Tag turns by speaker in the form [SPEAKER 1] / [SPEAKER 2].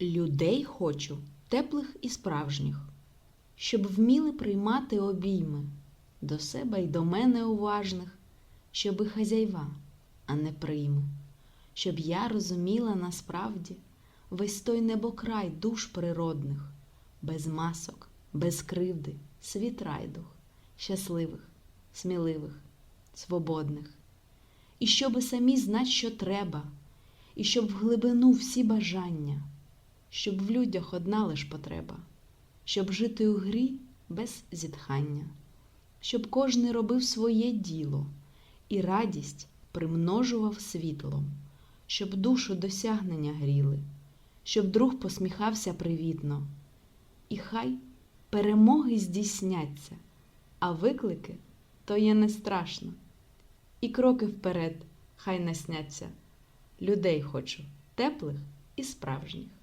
[SPEAKER 1] Людей хочу теплих і справжніх, щоб вміли приймати обійми до себе й до мене уважних, щоби хазяйва, а не прийми, щоб я розуміла насправді весь той небокрай душ природних, без масок, без кривди, світ райдух, щасливих, сміливих, свободних. І щоби самі знать, що треба, і щоб в глибину всі бажання, щоб в людях одна лиш потреба, щоб жити у грі без зітхання, щоб кожний робив своє діло і радість примножував світлом, щоб душу досягнення гріли, щоб друг посміхався привітно, і хай перемоги здійсняться, а виклики то є не страшно. І кроки вперед хай насняться. Людей хочу теплих і справжніх.